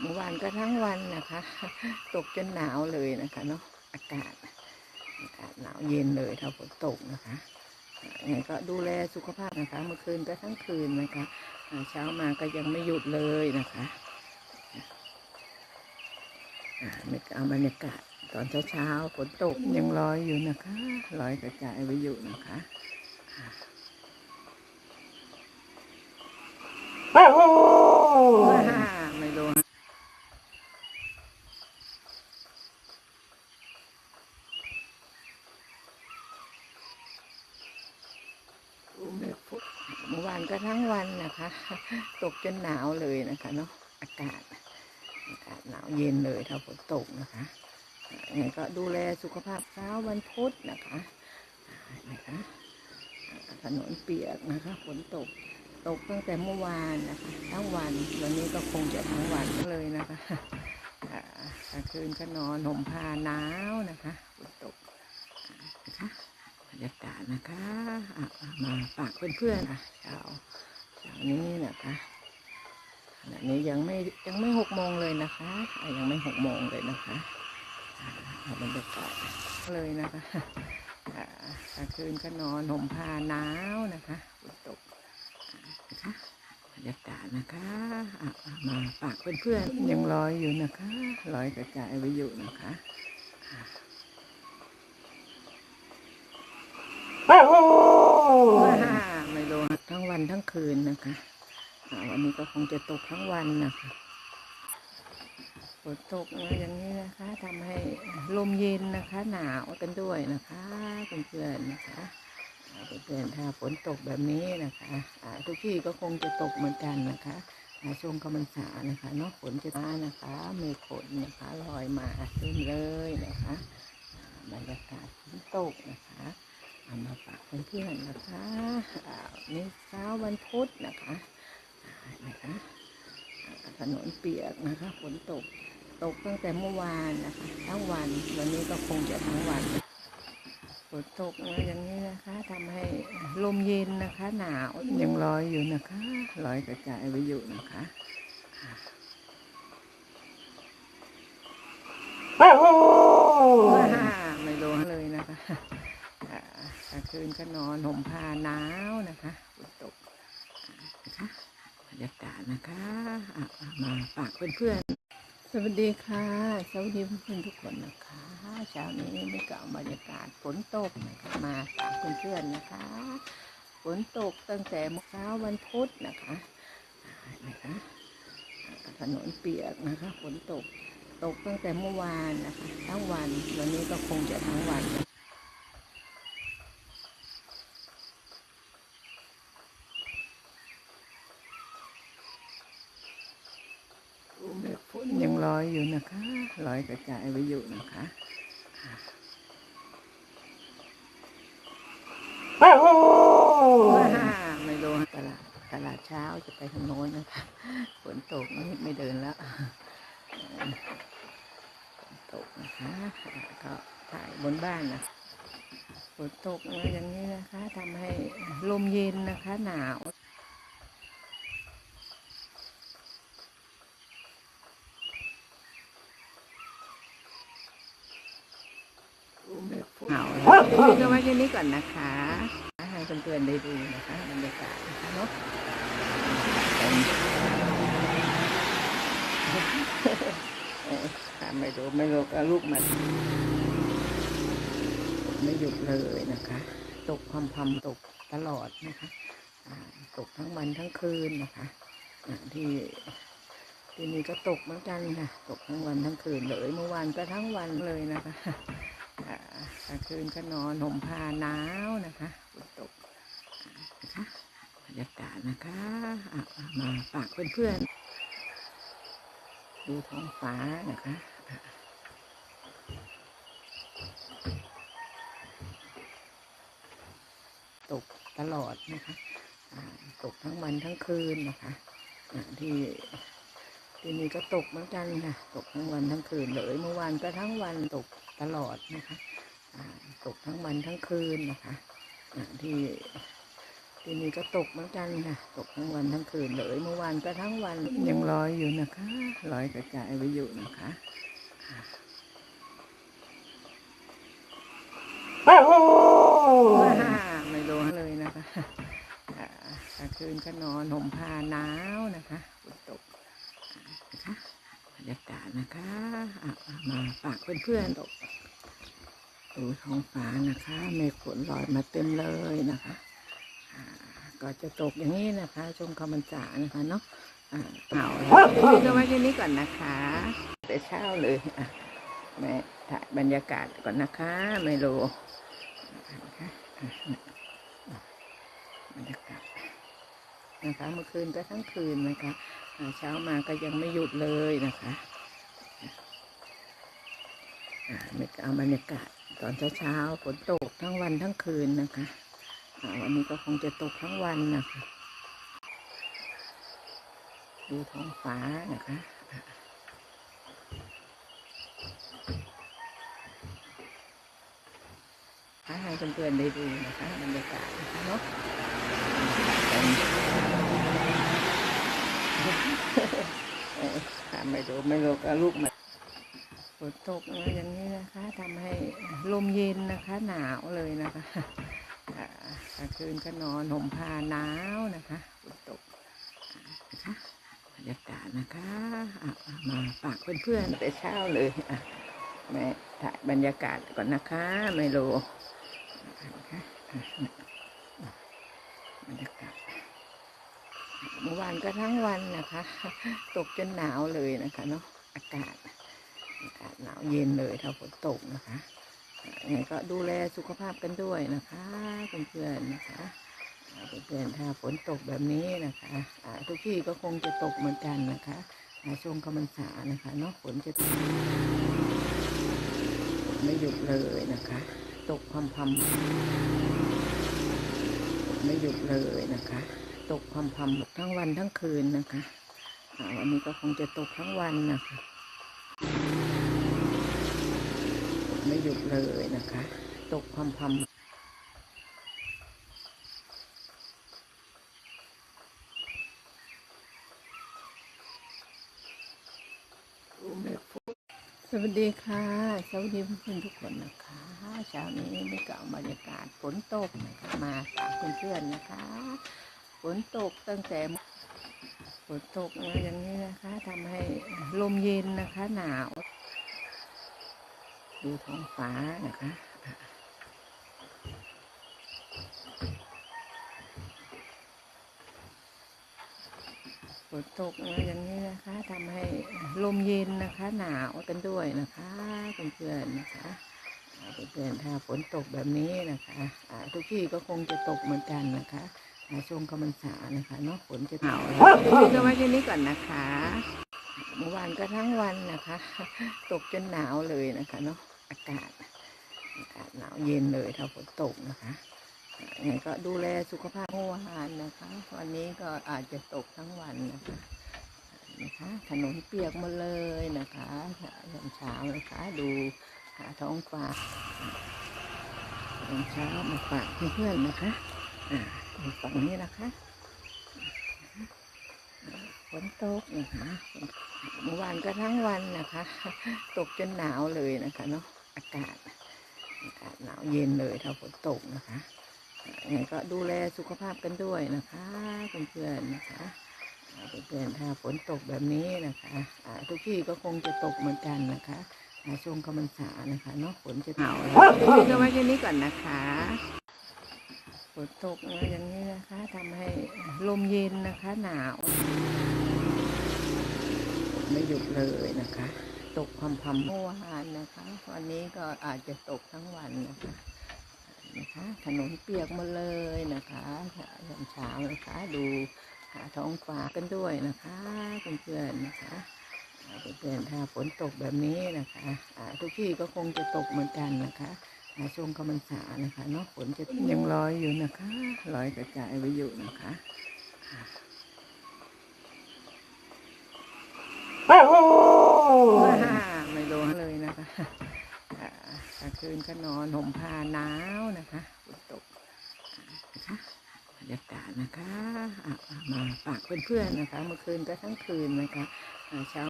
เมื่อวานก็ทั้งวันนะคะ ตกจนหนาวเลยนะคะเนาะอากาศอากาศหนาวเย็นเลยถ้าฝนตกนะคะยังไงก็ดูแลสุขภาพนะคะ เมื่อคืนก็ทั้งคืนนะคะเช้ามาก็ยังไม่หยุดเลยนะคะนี่ก็เอาบรรยากาศตอนเช้าๆฝนตกยังลอยอยู่นะคะลอยกระจายไปอยู่นะคะ ว้าไม่รู้ฮะเมื่อ วานก็ทั้งวันนะคะ ตกจนหนาวเลยนะคะเนาะอากาศอากาศหนาวเย็นเลยถ้าฝนตกนะคะยังไงก็ดูแลสุขภาพเช้าวันพุธนะคะนะคะ ถนนเปียกนะคะฝนตกตกตั้งแต่เมื่อวานนะคะทั้งวันวันนี้ก็คงจะทั้งวันเลยนะคะอ่ากลางคืนก็นอนห่มผ้าหนาวนะคะฝนตกอ่านะคะบรรยากาศ นะคะมาฝากเพื่อนๆค่ะเช้าเช้านี้นะคะขณะนี้ยังไม่ยังไม่หกโมงเลยนะคะยังไม่หกโมงเลยนะคะเอาบรรยากาศเลยนะคะกลางคืนก็นอนห่มผ้าหนาวนะคะฝนตกนะคะบรรยากาศนะคะมาฝากเพื่อนๆยังลอยอยู่นะคะลอยกระจายไปอยู่นะคะว้าไม่รู้ฮะทั้งวันทั้ง คืนนะคะวันนี้ก็คงจะตกทั้งวันนะคะฝนตกอย่างนี้นะคะทำให้ลมเย็นนะคะ หนาวกันด้วยนะคะเพื่อนๆนะคะเพื่อนๆถ้าฝนตกแบบนี้นะคะทุกที่ก็คงจะตกเหมือนกันนะคะช่วงกำลังษานะคะเนาะฝนจะมานะคะเมฆฝนนะคะลอยมาเต็มเลยนะคะบรรยากาศฝนตกนะคะ เอามาฝากเพื่อนๆนะคะอ่านี่เช้าวันพุธนะคะอ่านะคะอ่าถนนเปียกนะคะฝนตกตกตั้งแต่เมื่อวานนะคะทั้งวันวันนี้ก็คงจะทั้งวันฝนตกมาอย่างนี้นะคะทำให้ลมเย็นนะคะ หนาวยังลอยอยู่นะคะลอยกระจายไปอยู่นะคะว้าไม่รู้เลยนะคะอ่า กลางคืนก็นอนห่มผ้าหนาวนะคะฝนตกนะคะบรรยากาศนะคะมาฝากเพื่อนๆสวัสดีค่ะสวัสดีเพื่อนๆทุกคนนะคะเช้านี้ไม่กล่าวบรรยากาศฝนตกนะคะมาฝากเพื่อนๆนะคะฝนตกตั้งแต่เช้าวันพุธนะคะอ่านะคะอ่าถนนเปียกนะคะฝนตกตกตั้งแต่เมื่อวานนะคะทั้งวันวันนี้ก็คงจะทั้งวัน เมฆฝนยังล อยอยู่นะคะลอยกระจายไปอยู่นะคะว้าไม่รู้ตลาดตลาดเช้าจะไปทางโน้นนะคะฝนตกไม่ไม่เดินแล้วฝนตกนะคะก็ถ่ายบนบ้านนะฝนตกมาอย่างนี้นะคะทำให้ลมเย็นนะคะ หนาว เอาละนี่ก็ไว้แค่นี้ก่อนนะคะให้เพื่อนๆได้ดูนะคะบรรยากาศนะคะเนาะเออถ้าไม่รู้ไม่รู้ก็ลูกมันไม่หยุดเลยนะคะ ตกพรำๆตกตลอดนะคะตกทั้งวันทั้งคืนนะคะที่ที่นี่ก็ตกเหมือนกันค่ะตกทั้งวันทั้งคืนเลย เมื่อวานก็ทั้งวันเลยนะคะ กลางคืนก็นอนห่มผ้าหนาวนะคะฝนตกนะคะบรรยากาศนะคะมาฝากเพื่อนๆดูท้องฟ้านะคะตกตลอดนะคะตกทั้งวันทั้งคืนนะคะที่ ที่นี่ก็ตกเหมือนกันค่ะ ตกทั้งวันทั้งคืนเลย เมื่อวานก็ทั้งวันตกตลอดนะคะอ่าตกทั้งวันทั้งคืนนะคะอ่าที่ที่ที่นี่ก็ตกเหมือนกันค่ะ ตกทั้งวันทั้งคืนเลยเมื่อวานก็ทั้งวันยังลอยอยู่นะคะลอยกระจายไปอยู่นะคะว้าไม่โดนเลยนะคะอ่ากลางคืนก็นอนห่มผ้าหนาวนะคะฝนตกนะคะบ รยากาศนะคะมาฝากเพื่อนๆตกดูท้องฟ้านะคะเมฆฝนลอยมาเต็มเลยนะคะก็จะตกอย่างนี้นะคะช่วงคำบรรษานะคะเนาะเอาแล้วก็ไว้แค่นี้ก่อนนะคะ แต่เช้าเลยแม่ถ่ายบรรยากาศก่อนนะคะไมโลนะคะอะบรรยากาศนะคะเมื่อคืนก็ทั้งคืนนะคะ เช้ามาก็ยังไม่หยุดเลยนะคะอ่าเอาบรรยากาศตอนเช้าๆฝนตกทั้งวันทั้งคืนนะคะอ่าวันนี้ก็คงจะตกทั้งวันนะคะ ดูท้องฟ้านะคะให้เพื่อนๆได้ดูนะคะบรรยากาศนะคะเนาะ ไม่ดูไม่รู้ก็ลูกมาฝนตกอย่างนี้นะคะทำให้ลมเย็นนะคะ หนาวเลยนะคะกลางคืนก็นอนห่มผ้าหนาวนะคะฝนตกนะคะบรรยากาศนะคะมาฝากเพื่อนๆแต่เช้าเลยแม่ถ่ายบรรยากาศก่อนนะคะ ไม่รู้นะคะบรรยากาศ เมื่อวานก็ทั้งวันนะคะ ตกจนหนาวเลยนะคะเนาะอากาศอากาศหนาวเย็นเลยถ้าฝนตกนะคะยังไงก็ดูแลสุขภาพกันด้วยนะคะเพื่อนๆนะคะเพื่อนๆถ้าฝนตกแบบนี้นะคะทุกที่ก็คงจะตกเหมือนกันนะคะช่วงกำมันษานะคะเนาะฝนจะตกไม่หยุดเลยนะคะ ตกพรำๆไม่หยุดเลยนะคะ ตกพรำๆทั้งวันทั้งคืนนะคะอันนี้ก็คงจะตกทั้งวันนะคะไม่หยุดเลยนะคะ ตกพรำๆสวัสดีค่ะ สวัสดีเพื่อนๆทุกคนนะคะเช้านี้ไม่กล่าวบรรยากาศฝนตกนะคะมาฝากเพื่อนๆนะคะ ฝนตกตั้งแต่ฝนตกนะอย่างนี้นะคะทำให้ลมเย็นนะคะหนาว ดูท้องฟ้านะคะฝนตกนะอย่างนี้นะคะทำให้ลมเย็นนะคะ หนาวกันด้วยนะคะเพื่อนๆนะคะเพื่อนๆถ้าฝนตกแบบนี้นะคะทุกที่ก็คงจะตกเหมือนกันนะคะ อ่าช่วงกำมันษานะคะเนาะฝนจะหนาวแล้วก็ไว้แค่นี้ก่อนนะคะ เมื่อวานก็ทั้งวันนะคะ ตกจนหนาวเลยนะคะเนาะอากาศอากาศหนาวเย็นเลยถ้าฝนตกนะคะอ่ายังไงก็ดูแลสุขภาพเมื่อวานนะคะ วันนี้ก็อาจจะตกทั้งวันนะคะนะคะ ถนนเปียกหมดเลยนะคะยามเช้านะคะ ดูหาท้องฟ้ายามเช้ามาฝากเพื่อนๆนะคะอ่าดู ฝั่งนี้นะคะฝนตกนะคะเมื่อวานก็ทั้งวันนะคะ ตกจนหนาวเลยนะคะเนาะอากาศอากาศหนาวเย็นเลยถ้าฝนตกนะคะยังไงก็ดูแลสุขภาพกันด้วยนะคะเพื่อนๆนะคะเพื่อนๆถ้าฝนตกแบบนี้นะคะทุกที่ก็คงจะตกเหมือนกันนะคะช่วงกำมันษานะคะเนาะฝนจะหนาวแล้วก็ไว้แค่นี้ก่อนนะคะ นตกนะอย่างนี้นะคะทำให้ลมเย็นนะคะหนาว ไม่หยุดเลยนะคะ ตกพรำๆเมื่อวานนะคะ วันนี้ก็อาจจะตกทั้งวันนะคะนะคะ ถนนเปียกมาเลยนะคะยามเช้านะคะดูหาท้องฟ้ากันด้วยนะคะเพื่อนๆนะคะเพื่อนๆถ้าฝนตกแบบนี้นะคะทุกที่ก็คงจะตกเหมือนกันนะคะ อ่าช่วงกำมันษานะคะเนาะฝนจะยังลอยอยู่นะคะลอยกระจายไปอยู่นะคะว้าไม่โดนเลยนะคะอ่ากลางคืนก็นอนห่มผ้าหนาวนะคะฝนตกอ่านะคะบรรยากาศนะคะอะอะมาฝากเพื่อนๆนะคะ เมื่อคืนก็ทั้งคืนนะคะอ่าเช้า